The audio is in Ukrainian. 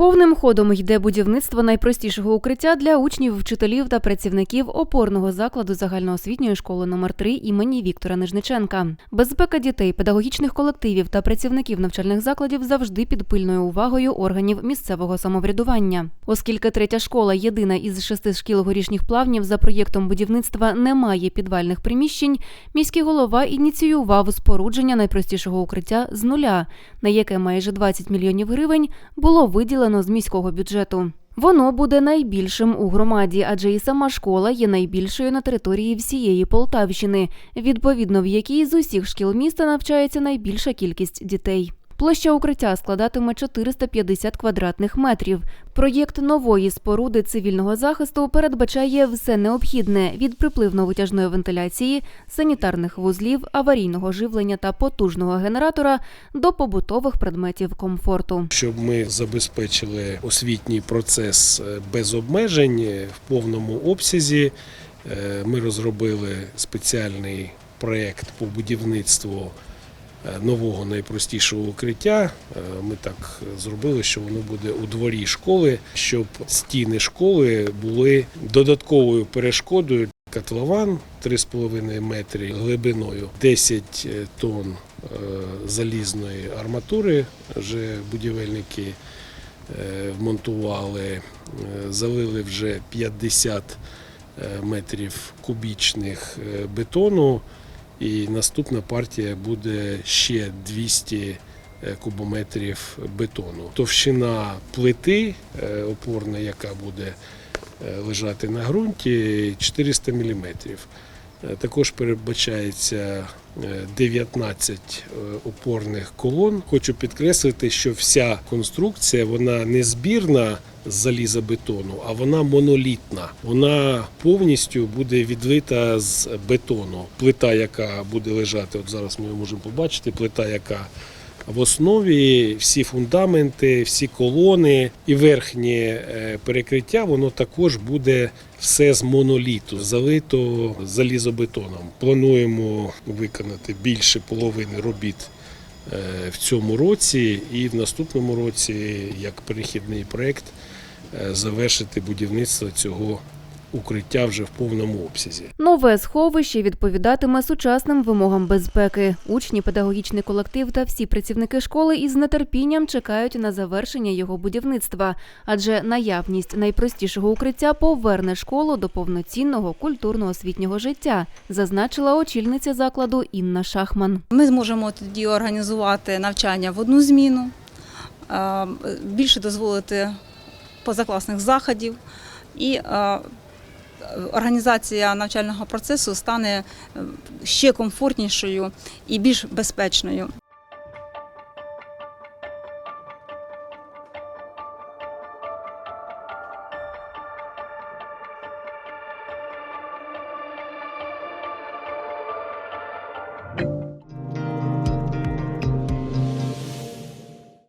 Повним ходом йде будівництво найпростішого укриття для учнів, вчителів та працівників опорного закладу загальноосвітньої школи номер 3 імені Віктора Нижниченка. Безпека дітей, педагогічних колективів та працівників навчальних закладів завжди під пильною увагою органів місцевого самоврядування. Оскільки третя школа, єдина із шести шкіл горішніх плавнів, за проєктом будівництва не має підвальних приміщень, міський голова ініціював спорудження найпростішого укриття з нуля, на яке майже 20 мільйонів гривень було виділено з міського бюджету. Воно буде найбільшим у громаді, адже і сама школа є найбільшою на території всієї Полтавщини, відповідно в якій з усіх шкіл міста навчається найбільша кількість дітей. Площа укриття складатиме 450 квадратних метрів. Проєкт нової споруди цивільного захисту передбачає все необхідне від припливно-витяжної вентиляції, санітарних вузлів, аварійного живлення та потужного генератора до побутових предметів комфорту. щоб ми забезпечили освітній процес е, без обмежень е, в повному обсязі. Е, Ми розробили спеціальний проєкт по будівництву нового найпростішого укриття. Е, Ми так зробили, що воно буде у дворі школи, щоб стіни школи були додатковою перешкодою. Котлован 3,5 метри глибиною, 10 тонн е, залізної арматури. Вже будівельники е, вмонтували, е, залили вже 50 е, метрів кубічних е, бетону, і наступна партія буде ще 200 е, кубометрів бетону. Товщина плити е, опорна, яка буде е, лежати на ґрунті, 400 мм. Також передбачається е, 19 е, опорних колон. Хочу підкреслити, що вся конструкція вона не збірна з залізобетону, а вона монолітна. Вона повністю буде відлита з бетону. Плита, яка буде лежати, от зараз ми можемо побачити, плита, яка в основі всі фундаменти, всі колони і верхнє е, перекриття, воно також буде все з моноліту, залито залізобетоном. Плануємо виконати більше половини робіт в цьому році, і в наступному році, як перехідний проєкт, е, завершити будівництво цього укриття вже в повному обсязі. Нове сховище відповідатиме сучасним вимогам безпеки. Учні, педагогічний колектив та всі працівники школи із нетерпінням чекають на завершення його будівництва, адже наявність найпростішого укриття поверне школу до повноцінного культурно-освітнього життя, зазначила очільниця закладу Інна Шахман. Ми зможемо тоді організувати навчання в одну зміну, більше дозволити позакласних заходів і організація навчального процесу стане е, ще комфортнішою і більш безпечною.